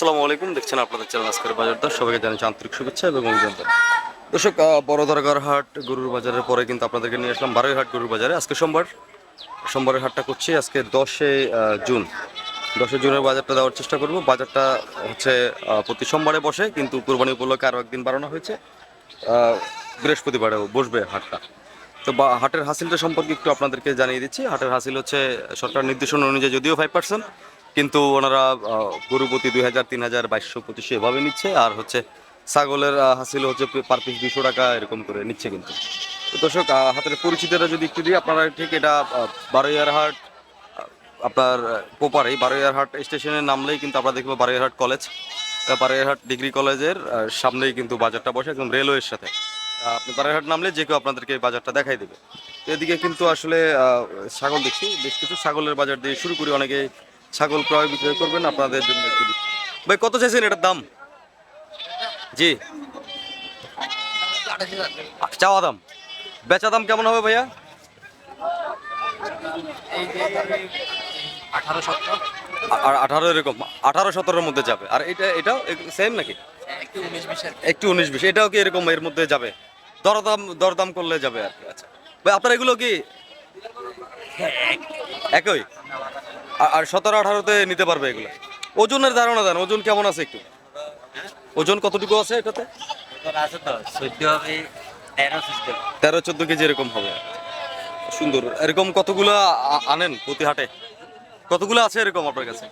আসসালামু আলাইকুম। দেখছেন আপনাদের চ্যানেল আজকের বাজার দর। সবাইকে জানাচ্ছি আন্তরিক শুভেচ্ছা এবং অভিনন্দন দর্শক আহ, বড় দরগার হাট গরুর বাজারের পরে কিন্তু আপনাদেরকে নিয়ে আসলাম বারোই হাট গরুর বাজারে। আজকে সোমবার সোমবারের হাটটা করছি আজকে দশে জুন। দশে জুনের বাজারটা দেওয়ার চেষ্টা করব। বাজারটা হচ্ছে প্রতি সোমবারে বসে কিন্তু কোরবানি উপলক্ষে আরও একদিন বাড়ানো হয়েছে। আহ, বৃহস্পতিবারেও বসবে হাটটা। তো বা হাটের হাসিলটা সম্পর্কে একটু আপনাদেরকে জানিয়ে দিচ্ছি। হাটের হাসিল হচ্ছে সরকার নির্দেশনা অনুযায়ী যদিও ফাইভ পার্সেন্ট কিন্তু ওনারা আহ, গরু প্রতি দুই হাজার তিন হাজার বাইশশো পঁচিশশো এভাবে নিচ্ছে আর হচ্ছে ছাগলের হাসিল হচ্ছে পার পিস দুশো টাকা এরকম করে নিচ্ছে কিন্তু। দর্শক হাতের পরিচিতরা যদি একটু দিই আপনারা ঠিক এটা আহ, বারোয়ার হাট আপনার পোপারে বারোয়ার হাট স্টেশনে নামলেই কিন্তু আমরা দেখব বারোয়ার হাট কলেজ বারোয়ারহাট ডিগ্রি কলেজের সামনেই কিন্তু বাজারটা বসে একদম রেলওয়ের সাথে। আপনি বারোয়ারহাট নামলে যে কেউ আপনাদেরকে বাজারটা দেখাই দেবে। এদিকে কিন্তু আসলে ছাগল দেখছি বেশ কিছু ছাগলের বাজার দিয়ে শুরু করি অনেকে ছাগল ক্রয় বিক্রয় করবেন, আপনাদের জন্য ভাই, কত চাইছেন এটার দাম? জি। চাওয়া দাম। বেচা দাম কেমন হবে ভাইয়া? আঠারো আর আঠারো এরকম, আঠারো সতেরোর মধ্যে যাবে। আর এটা, এটাও সেম নাকি? একটু উনিশ বিশ, এটাও কি এরকম এর মধ্যে যাবে? দরদাম দরদাম করলে যাবে আর কি আচ্ছা। ভাই, আপনার এগুলো কি? একই? আর- সতেরো আঠারোতে নিতে পারবে এগুলো। ওজনের ধারণা দেন ওজন কেমন আছে একটু? ওজন কতটুকু আছে এটাতে? তেরো চোদ্দ। কেজি এরকম হবে। সুন্দর। এরকম কতগুলো আনেন প্রতি হাটে কতগুলো আছে এরকম আপনার কাছে?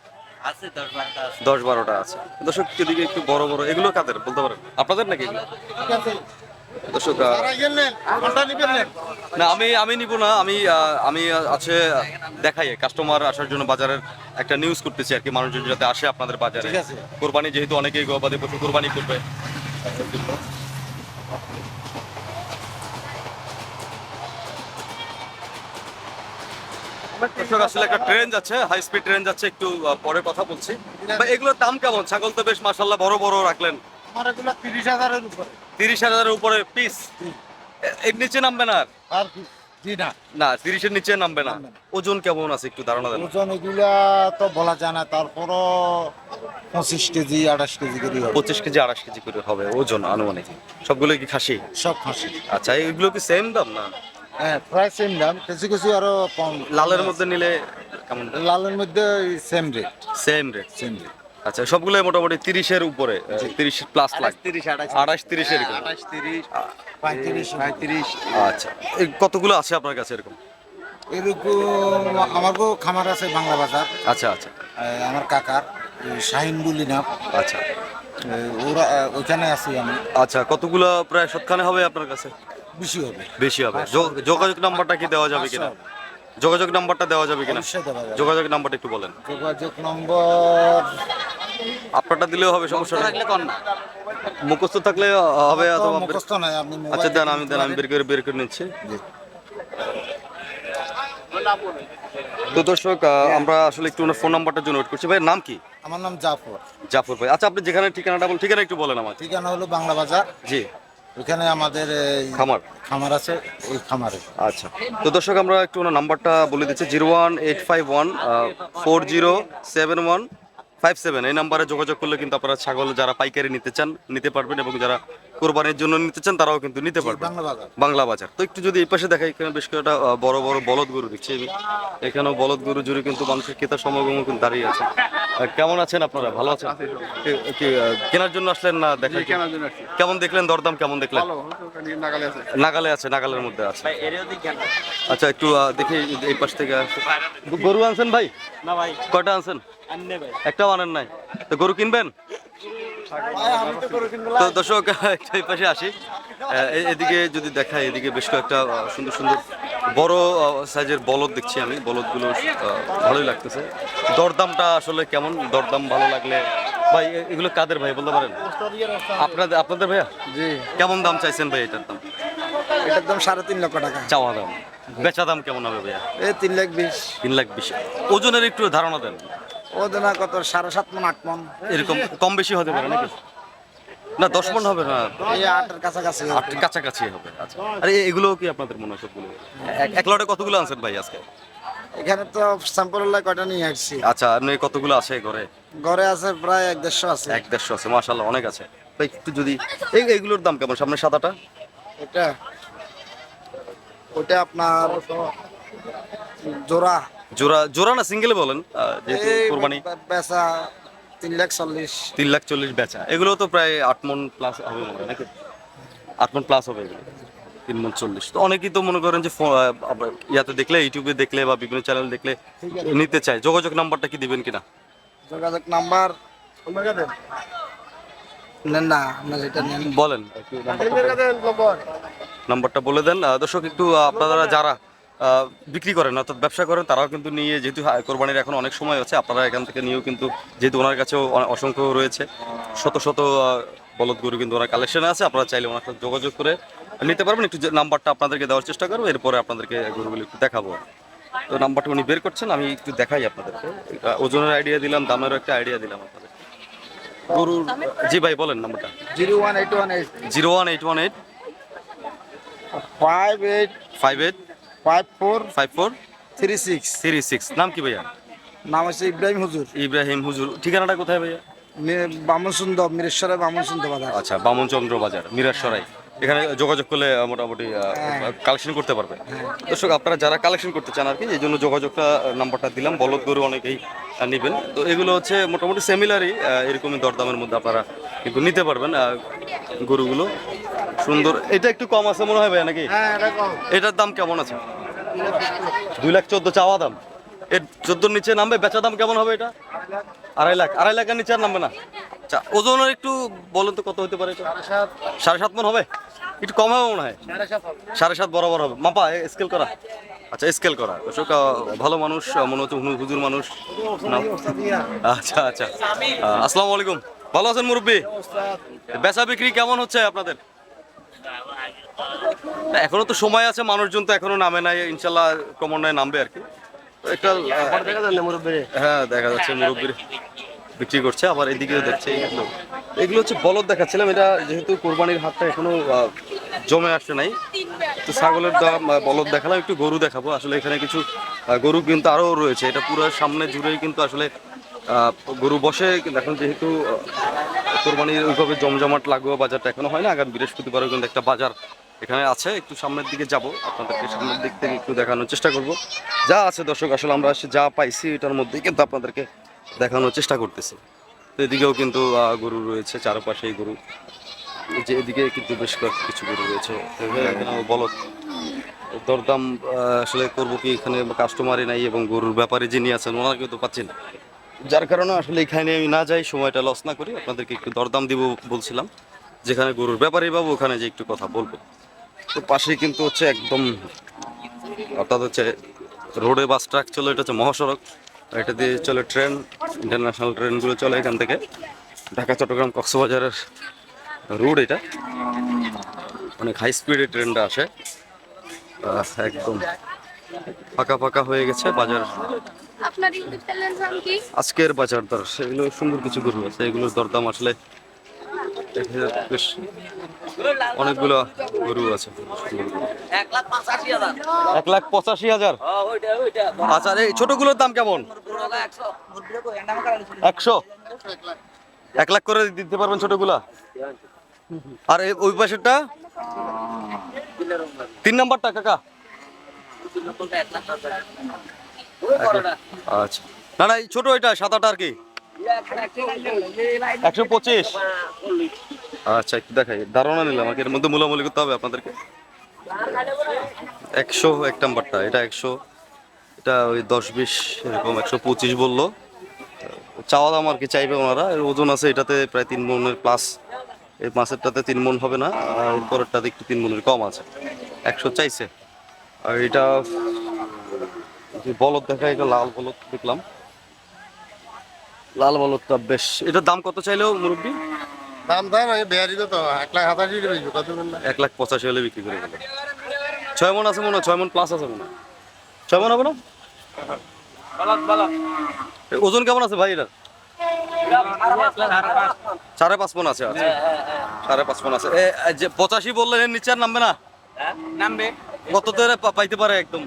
দশ বারোটা আছে। দশ বারোটা আছে। দর্শক এদিকে একটু বড় বড়। এগুলো কাদের? বলতে পারেন। আপনাদের নাকি না আমি আমি নিব না আমি আমি আছে দেখাই কাস্টমার আসার জন্য বাজারের একটা নিউজ করতেছি আর কি মানুষজন যাতে আসে আপনাদের বাজারে। কোরবানি যেহেতু অনেকেই গবাদি পশু কোরবানি করবে। দর্শক আসলে একটা ট্রেন যাচ্ছে হাই স্পিড ট্রেন যাচ্ছে একটু পরে কথা বলছি। এগুলোর দাম কেমন? ছাগল তো বেশ মাসাল্লাহ বড় বড় রাখলেন। আমার এগুলো তিরিশ হাজারের উপরে। তিরিশ হাজারের উপরে পিস এর নিচে নামবে না আর? জি না। না তিরিশের নিচে নামবে না। ওজন কেমন আছে একটু ধারণা দেন। ওজন এগুলা তো বলা যায় না তারপরও পঁচিশ কেজি আঠাশ কেজি করে হবে। পঁচিশ কেজি আড়াইশ কেজি করে হবে ওজন আনুমানিক। সবগুলো কি খাসি? সব খাসি। আচ্ছা এগুলো কি সেম দাম না? হ্যাঁ প্রায় সেম দাম কিছু কিছু আরও কম। লালের মধ্যে নিলে কেমন? লালের মধ্যে same rate same rate same rate আচ্ছা সবগুলো মোটামুটি তিরিশের উপরে তিরিশ প্লাস আঠাশ। তিরিশ পঁয়ত্রিশ। আচ্ছা কতগুলো আছে আপনার কাছে এরকম? এরকম আমারও খামার আছে বাংলা বাজার। আচ্ছা আচ্ছা। আমার কাকার শাহিন বুলি নাম। আচ্ছা। ওরা ওইখানে আছি আমি। আচ্ছা কতগুলো প্রায় সৎখানে হবে আপনার কাছে? বেশি হবে। বেশি হবে। যোগাযোগ নাম্বারটা কি দেওয়া যাবে কিনা? যোগাযোগ নাম্বারটা দেওয়া যাবে কিনা? যোগাযোগ নাম্বারটা একটু বলেন। যোগাযোগ নম্বর আপনারটা দিলেও হবে সমস্যা নেই। মুখস্থ থাকলে হবে অথবা মুখস্থ নাই আপনি আচ্ছা দেন আমি দেন আমি বের করে বের করে নিচ্ছি। জি। তো দর্শক আমরা আসলে একটু ওনার ফোন নাম্বারটার জন্য ওয়েট করছি। ভাই নাম কি? আমার নাম জাফর। জাফর ভাই। আচ্ছা আপনি যেখানে ঠিকানাটা বলেন ঠিকানা একটু বলেন আমাকে ঠিকানা হলো বাংলা বাজার। জি। ওখানে আমাদের খামার। খামার আছে ওই খামারে। আচ্ছা। তো দর্শক আমরা একটু ওনার নাম্বারটা বলে দিচ্ছি zero one eight five one four zero seven one five seven, এই নাম্বারে যোগাযোগ করলে কিন্তু আপনারা ছাগল যারা পাইকারি নিতে চান, নিতে পারবেন এবং যারা কোরবানির জন্য নিতে চান তারাও কিন্তু নিতে পারবেন বাংলা বাজার। তো একটু যদি এই পাশে দেখাই এখানে বেশ কয়েকটা বড় বড় বলদ গরু দেখছি আমি। এখানেও বলদ গরু জুড়ে কিন্তু মানুষের ক্রেতা সমাগম কিন্তু দাঁড়িয়ে আছে। কেমন আছেন আপনারা? ভালো আছেন? কেনার জন্য আসলেন না দেখেন কেমন দেখলেন দরদাম? কেমন দেখলেন? নাগালে আছে। নাগালের মধ্যে আছে। আচ্ছা একটু দেখি এই পাশ থেকে গরু আনছেন ভাই? না ভাই। কয়টা আনছেন? একটাও আনেন নাই। তো গরু কিনবেন? তো দর্শক একটু এই পাশে আসি। এদিকে যদি দেখাই এদিকে বেশ কয়েকটা সুন্দর সুন্দর বড় সাইজের বলদ দেখছি আমি। বলদগুলো ভালোই লাগতেছে। দরদামটা আসলে কেমন? দরদাম ভালো লাগলে ভাই এগুলো কাদের ভাই বলতে পারেন? আপনাদের আপনাদের ভাইয়া? জি। কেমন দাম চাইছেন ভাই এটার দাম? এটার দাম সাড়ে তিন লক্ষ টাকা। চাওয়া দাম। বেচা দাম কেমন হবে ভাইয়া? এই তিন লাখ বিশ। তিন লাখ বিশ। ওজনের একটু ধারণা দেন। ও দেনা কত সাড়ে সাত মন আট মন। এরকম কম বেশি হতে পারে নাকি? না দশ মন হবে না? এই আটের কাছাকাছি আট কাছাকাছি হবে আচ্ছা। আরে এগুলো কি আপনাদের মনে হয় সবগুলো? এক- লটে কতগুলো আনছেন ভাই আজকে? এখানে তো স্যাম্পল কয়টা নিয়ে আসছি। আচ্ছা আপনি কতগুলো আছে ঘরে? ঘরে আছে প্রায় এক দেড়শো আছে। এক দেড়শো আছে মাশাল্লাহ অনেক আছে। একটু যদি এই এইগুলোর দাম কেমন? সামনে সাদাটা? এটা ওটা আপনার জোড়া। জোড়া জোড়া না সিঙ্গেল বলেন? যেহেতু কোরবানি। বেচা তিন লাখ চল্লিশ। তিন লাখ চল্লিশ বেচা। এগুলো তো প্রায় আট মন প্লাস হবে মনে হয় নাকি? আট মন প্লাস হবে এগুলো। তিন মন চল্লিশ। তো অনেকেই তো মনে করেন যে ইয়াতে দেখলে ইউটিউবে দেখলে বা বিভিন্ন চ্যানেল দেখলে নিতে চায়। যোগাযোগ নাম্বারটা কি দিবেন কিনা? যোগাযোগ নাম্বার? না বলেন। নাম্বারটা- বলে দেন। দর্শক একটু আপনারা যারা বিক্রি করেন অর্থাৎ ব্যবসা করেন তারাও কিন্তু নিয়ে যেহেতু কোরবানির এখন অনেক সময় আছে আপনারা এখান থেকে নিয়েও কিন্তু যেহেতু ওনার কাছেও অসংখ্য রয়েছে শত শত বলদ গরু কিন্তু ওনার কালেকশনে আছে আপনারা চাইলে ওনার সাথে যোগাযোগ করে নিতে পারবেন একটু নাম্বারটা আপনাদেরকে দেওয়ার চেষ্টা করব এরপরে আপনাদেরকে গরুগুলো একটু দেখাবো। তো নাম্বারটা উনি বের করছেন আমি একটু দেখাই আপনাদেরকে। ওজনের আইডিয়া দিলাম দামেরও একটা আইডিয়া দিলাম আপনাদের। গরুর জি ভাই বলেন নাম্বারটা zero one eight one eight. Zero one eight one eight. Five eight. Five eight. Five four five four three six. Three six. নাম কি ভাইয়া? নাম হচ্ছে ইব্রাহিম হুজুর। ইব্রাহিম হুজুর। ঠিকানাটা কোথায় ভাইয়া? বামন সুন্দর মিরেশ্বরের বামন বাজার আচ্ছা বামনচন্দ্র বাজার মিরাসরাই এখানে যোগাযোগ করলে মোটামুটি কালেকশন করতে পারবে। দর্শক আপনারা যারা কালেকশন করতে চান আর কি এই জন্য যোগাযোগটা নাম্বারটা দিলাম। বলদ গরু অনেকেই নেবেন। তো এগুলো হচ্ছে মোটামুটি সেমিলারই এরকমই দরদামের মধ্যে আপনারা কিন্তু নিতে পারবেন গরুগুলো। সুন্দর। এটা একটু কম আছে মনে হয় ভাইয়া নাকি? হ্যাঁ এটার দাম কেমন আছে? দুই লাখ চোদ্দ চাওয়া দাম। এর চোদ্দোর নিচে নামবে বেচা দাম কেমন হবে এটা? আড়াই লাখ আড়াই লাখের নিচে আর নামবে না। আচ্ছা ওজনের একটু বলুন তো কত হতে পারে সাড়ে সাত। মন হবে? একটু কম হবে মনে হয়? সাড়ে সাত বরাবর হবে। মাপা স্কেল করা। আচ্ছা স্কেল করা। আহ, ভালো মানুষ মনে হচ্ছে হুজুর- মানুষ। আচ্ছা আচ্ছা। আসসালামু আলাইকুম। ভালো আছেন মুরব্বী? বেচা বিক্রি কেমন হচ্ছে আপনাদের? এখনও তো সময় আছে মানুষজন তো এখনও নামে নাই ইনশাল্লাহ ক্রমান্বয়ে নামবে আর কি। একটা হ্যাঁ দেখা যাচ্ছে মুরব্বীর বিক্রি করছে আবার এদিকেও দেখছে এইগুলো এগুলো হচ্ছে বলদ দেখাচ্ছিলাম এটা যেহেতু কোরবানির হাটটা এখনও জমে আসছে নাই। তো ছাগলের দাম বলদ দেখালাম একটু গরু দেখাবো। আসলে এখানে কিছু গরু কিন্তু আরও রয়েছে এটা পুরো সামনে জুড়েই কিন্তু আসলে আহ, গরু বসে কিন্তু এখন যেহেতু কোরবানির ওইভাবে জমজমাট লাগোয়া বাজারটা এখনও হয় না আগামী বৃহস্পতিবারও কিন্তু একটা বাজার এখানে আছে একটু সামনের দিকে যাব। আপনাদেরকে সামনের দিক থেকে একটু দেখানোর চেষ্টা করব। যা আছে দর্শক আসলে আমরা যা পাইছি এটার মধ্যেই কিন্তু আপনাদেরকে দেখানোর চেষ্টা করতেছি। তো এদিকেও কিন্তু গরু রয়েছে চারপাশেই গরু। যে এদিকে কিন্তু বেশ কয়েক কিছু গরু রয়েছে। এখানে বলদ। দরদাম আসলে করব কি এখানে কাস্টমারই নাই এবং গরুর ব্যাপারে যিনি আছেন ওনাকেও তো পাচ্ছেন যার কারণে আসলে এখানে আমি না যাই সময়টা লস না করি আপনাদেরকে একটু দরদাম দিব বলছিলাম। যেখানে গরুর ব্যাপারই পাবো ওখানে যে একটু কথা বলব। তো পাশেই কিন্তু হচ্ছে একদম অর্থাৎ হচ্ছে রোডে বাস ট্রাক চলে এটা হচ্ছে মহাসড়ক। এটা দিয়ে চলে ট্রেন ইন্টারন্যাশনাল ট্রেনগুলো চলে এখান থেকে। ঢাকা চট্টগ্রাম কক্সবাজারের রোড এটা। অনেক হাই স্পিডে ট্রেনটা আসে। একদম ফাঁকা ফাঁকা হয়ে গেছে বাজার। আজকের বাজার দর সেগুলো সুন্দর কিছু গরু আছে এগুলোর দরদাম আসলে বেশ অনেকগুলো গরু আছে। এক লাখ পঁচাশি হাজার। এক হাজার। আচ্ছা এই ছোটগুলোর দাম কেমন? একশো। এক লাখ করে দিতে পারবেন ছোটগুলা? আর এই- ওই পাশেরটা? তিন নাম্বারটা কাকা? আচ্ছা। না না এই ছোট এটা সাদাটা আর কি? একশো পঁচিশ। আচ্ছা একটু দেখাই। ধারণা নিলাম এর মধ্যে মূলামূলি করতে হবে আপনাদেরকে। একশো এক নাম্বারটা, এটা একশো, এটা ওই দশ বিশ, এরকম একশো পঁচিশ বলল। চাওয়া দাম আর কি চাইবে ওনারা ওজন আছে এটাতে প্রায় তিন মনের প্লাস এই মাছেরটাতে তিন মন হবে না, আর এর পরেরটাতে একটু তিন মনের কম আছে। একশো চাইছে। আর এটা, বলদ দেখা এটা লাল বলদ দেখলাম। লাল বলদটা বেশ। এটার দাম কত চাইলেও মুরব্বী? দাম দাম আমি বেয়ারি তো এক লাখ হাতাশি কত এক লাখ পঁচাশি হলে বিক্রি করে গেল ছয় মন আছে মনে হয় ছয় মন প্লাস আছে মনে হয়। ছয় মন হবে না? ওজন কেমন আছে ভাই এটা সাড়ে পাঁচ মন আছে আচ্ছা। সাড়ে পাঁচ মন আছে। যে পঁচাশি বললেন এর নিচে আর নামবে না? নামবে। কত তো পাইতে পারে একদম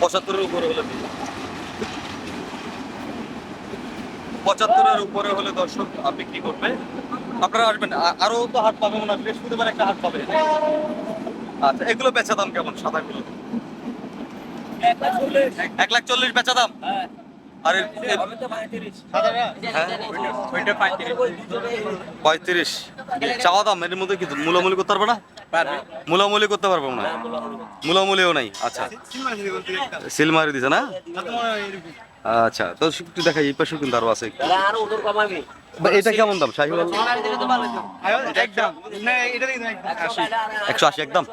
পঁচাত্তরের উপরে হলে বিক্রি। পঁচাত্তরের উপরে হলে দর্শক বিক্রি করবে। আপনারা আসবেন আ- আরও তো হাট পাবে মনে হয় বৃহস্পতিবার একটা হাট পাবে আচ্ছা এগুলো বেচা দাম কেমন সাদাগুলো এক লাখ চল্লিশ বেচা দাম? আর এর- এর- হ্যাঁ? পঁয়ত্রিশ। চাওয়া দাম এর মধ্যে কি মূলামূলি করতে পারবে না? মূলামূলি করতে পারব না? মূলামূলিও নাই আচ্ছা। সিল মারি দিছে না? আচ্ছা তো একটু দেখাই এই পাশে কিন্তু আরও আছে এটা কেমন দাম শাহিওয়াল একশো আশি একদম।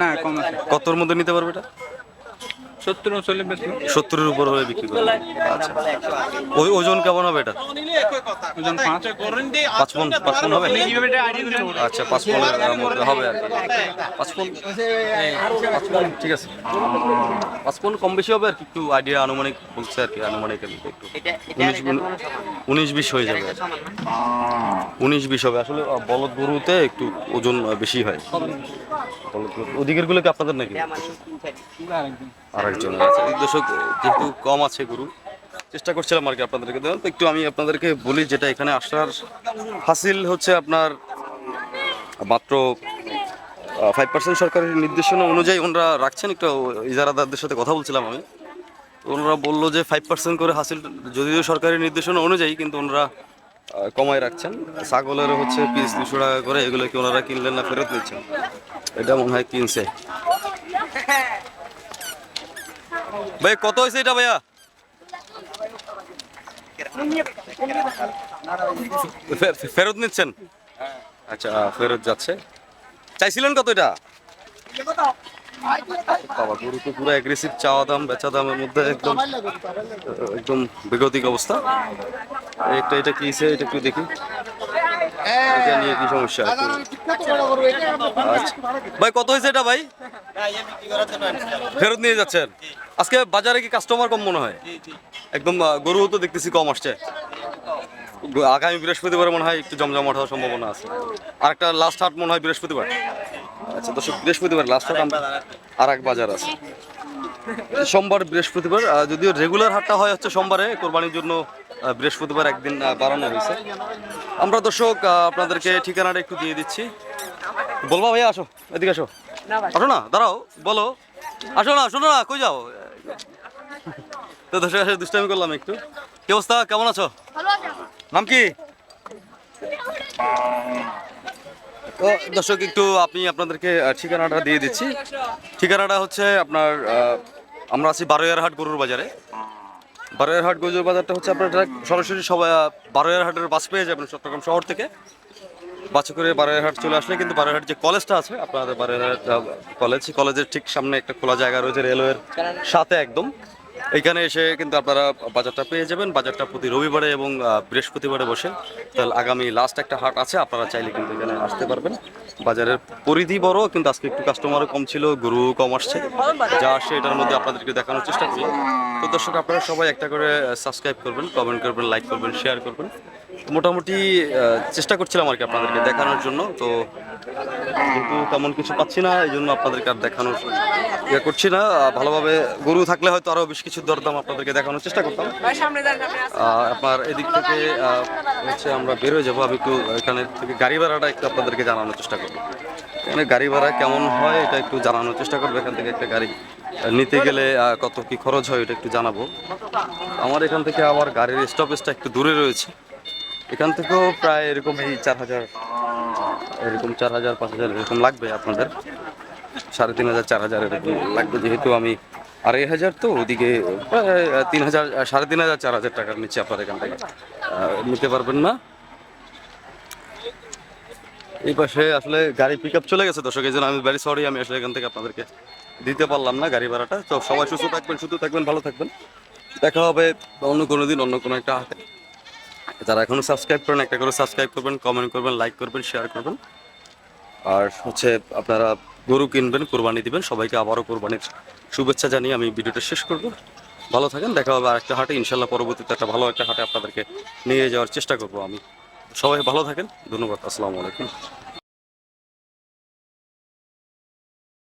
না কম কতর মধ্যে নিতে পারবে এটা? সত্তর চল্লিশ সত্তরের উপর হলে বিক্রি করবে আচ্ছা। ওই ওজন কেমন হবে এটা? ওজন পাঁচ পাঁচ পন পাঁচ পন হবে? আচ্ছা পাঁচ মধ্যে হবে আর পাঁচ পন পাঁচ পন ঠিক আছে। পাঁচ পন কম বেশি হবে আর কি? একটু আইডিয়া আনুমানিক বলছে আর কি আনুমানিক একটু উনিশ উনিশ বিশ হয়ে যাবে। উনিশ বিশ হবে। আসলে বলদ গরুতে একটু ওজন বেশি হয়। ওদিকেরগুলো কি আপনাদের নাকি? আরেকজন আচ্ছা দর্শক যেহেতু কম আছে গরু চেষ্টা করছিলাম আর কি আপনাদেরকে তো একটু আমি আপনাদেরকে বলি যেটা এখানে আসার হাসিল হচ্ছে আপনার মাত্র ফাইভ পার্সেন্ট সরকারের নির্দেশনা অনুযায়ী ওনারা রাখছেন। একটু ইজারাদারদের সাথে কথা বলছিলাম আমি। ওনারা বলল যে ফাইভ পার্সেন্ট করে হাসিল যদিও সরকারি নির্দেশনা অনুযায়ী কিন্তু ওনারা কমায় রাখছেন। ছাগলের হচ্ছে পিস দুশো টাকা করে এগুলো কি ওনারা কিনলেন না ফেরত নিচ্ছেন? এটা মনে হয় কিনছে। ভাই, কত হয়েছে এটা ভাইয়া? ফেরত নিচ্ছেন? আচ্ছা ফেরত যাচ্ছে। চাইছিলেন কত এটা? বাবা, গরু তো পুরো অ্যাগ্রেসিভ চাওয়া দাম, বেচা দামের মধ্যে একদম একদম বেগতিক অবস্থা। একটা, এটা কি এটা একটু দেখি। এটা নিয়ে কি সমস্যা? আচ্ছা। ভাই কত হয়েছে এটা ভাই? ফেরত নিয়ে যাচ্ছেন? আজকে বাজারে কি কাস্টমার কম মনে হয়? একদম গরু তো দেখতেছি কম আসছে। আগামী বৃহস্পতিবার মনে হয় একটু জমজমাট হওয়ার সম্ভাবনা আছে। আর একটা লাস্ট হাট মনে হয় বৃহস্পতিবার। আচ্ছা দর্শক বৃহস্পতিবার লাস্ট হাট আর এক বাজার আছে। সোমবার বৃহস্পতিবার যদিও রেগুলার হাটটা হয় হচ্ছে সোমবারে কোরবানির জন্য বৃহস্পতিবার একদিন বাড়ানো হয়েছে। আমরা দর্শক আপনাদেরকে ঠিকানাটা একটু দিয়ে দিচ্ছি। বলবা ভাইয়া আসো এদিকে আসো। আসো না দাঁড়াও বলো। আসো না শোনো না কই যাও? তো দর্শক আসলে দুষ্টামি করলাম একটু। কি অবস্থা? কেমন আছো। নাম কি? তো দর্শক, একটু আপনি আপনাদেরকে ঠিকানাটা দিয়ে দিচ্ছি। ঠিকানাটা হচ্ছে আপনার আমরা আছি বারোয়ারহাট গরুর বাজারে। বারোয়ারহাট গরুর বাজারটা হচ্ছে আপনার সরাসরি সবাই বারোয়ারহাটের বাস পেয়ে যাবেন চট্টগ্রাম শহর থেকে। বাসে করে বারোয়ারহাট চলে আসলে কিন্তু বারোয়ারহাট যে কলেজটা আছে, আপনাদের বারোয়ারহাট কলেজ। কলেজের ঠিক সামনে একটা খোলা জায়গা রয়েছে রেলওয়ের সাথে একদম। এইখানে এসে কিন্তু আপনারা বাজারটা পেয়ে যাবেন। বাজারটা প্রতি রবিবারে এবং বৃহস্পতিবারে বসে। তাহলে আগামী লাস্ট একটা হাট আছে, আপনারা চাইলে কিন্তু এখানে আসতে পারবেন। বাজারের পরিধি বড়, কিন্তু আজকে একটু কাস্টমারও কম ছিল গরু কম আসছে। যা আসে এটার মধ্যে আপনাদেরকে দেখানোর চেষ্টা করলাম তো দর্শক, আপনারা সবাই একটা করে সাবস্ক্রাইব করবেন কমেন্ট করবেন লাইক করবেন শেয়ার করবেন। মোটামুটি চেষ্টা করছিলাম আর কি আপনাদেরকে দেখানোর জন্য। তো কিন্তু তেমন কিছু পাচ্ছি না এই জন্য আপনাদেরকে আর দেখানোর ইয়ে করছি না। ভালোভাবে গরু থাকলে হয়তো আরও বেশ কিছু দরদাম আপনাদেরকে দেখানোর চেষ্টা করতাম। আপনার এদিক থেকে হচ্ছে আমরা বের হয়ে যাব। আমি একটু এখানে থেকে গাড়ি ভাড়াটা একটু আপনাদেরকে জানানোর চেষ্টা করব। এখানে গাড়ি ভাড়া কেমন হয় এটা একটু জানানোর চেষ্টা করব। এখান থেকে একটা গাড়ি নিতে গেলে কত কি খরচ হয় এটা একটু জানাব। আমার এখান থেকে আবার গাড়ির স্টপেজটা একটু দূরে রয়েছে। এখান থেকেও প্রায় এরকম এই চার হাজার এরকম চার হাজার, পাঁচ হাজার এরকম লাগবে আপনাদের। সাড়ে তিন হাজার, চার হাজার এরকম লাগবে, যেহেতু আমি আড়াই হাজার তো ওদিকে তিন হাজার সাড়ে তিন হাজার, চার হাজার টাকার নিচে আপনার এখান থেকে। নিতে পারবেন না। এই পাশে আসলে গাড়ি পিক চলে গেছে দর্শক, এই জন্য আমি ভেরি সরি আমি আসলে এখান থেকে আপনাদেরকে দিতে পারলাম না গাড়ি ভাড়াটা। তো সবাই সুস্থ থাকবেন সুস্থ থাকবেন, ভালো থাকবেন। দেখা হবে অন্য কোনো দিন, অন্য কোনো একটা হাটে যারা এখনও সাবস্ক্রাইব করেন, একটা করে সাবস্ক্রাইব করবেন কমেন্ট করবেন লাইক করবেন শেয়ার করবেন। আর হচ্ছে আপনারা গরু কিনবেন, কোরবানি দিবেন, সবাইকে আবারও কোরবানির শুভেচ্ছা জানিয়ে আমি ভিডিওটা শেষ করব। ভালো থাকেন, দেখা হবে আরেকটা হাটে। ইনশাল্লাহ পরবর্তীতে একটা ভালো একটা হাটে আপনাদেরকে নিয়ে যাওয়ার চেষ্টা করব আমি। সবাই ভালো থাকেন, ধন্যবাদ, আসসালামু আলাইকুম।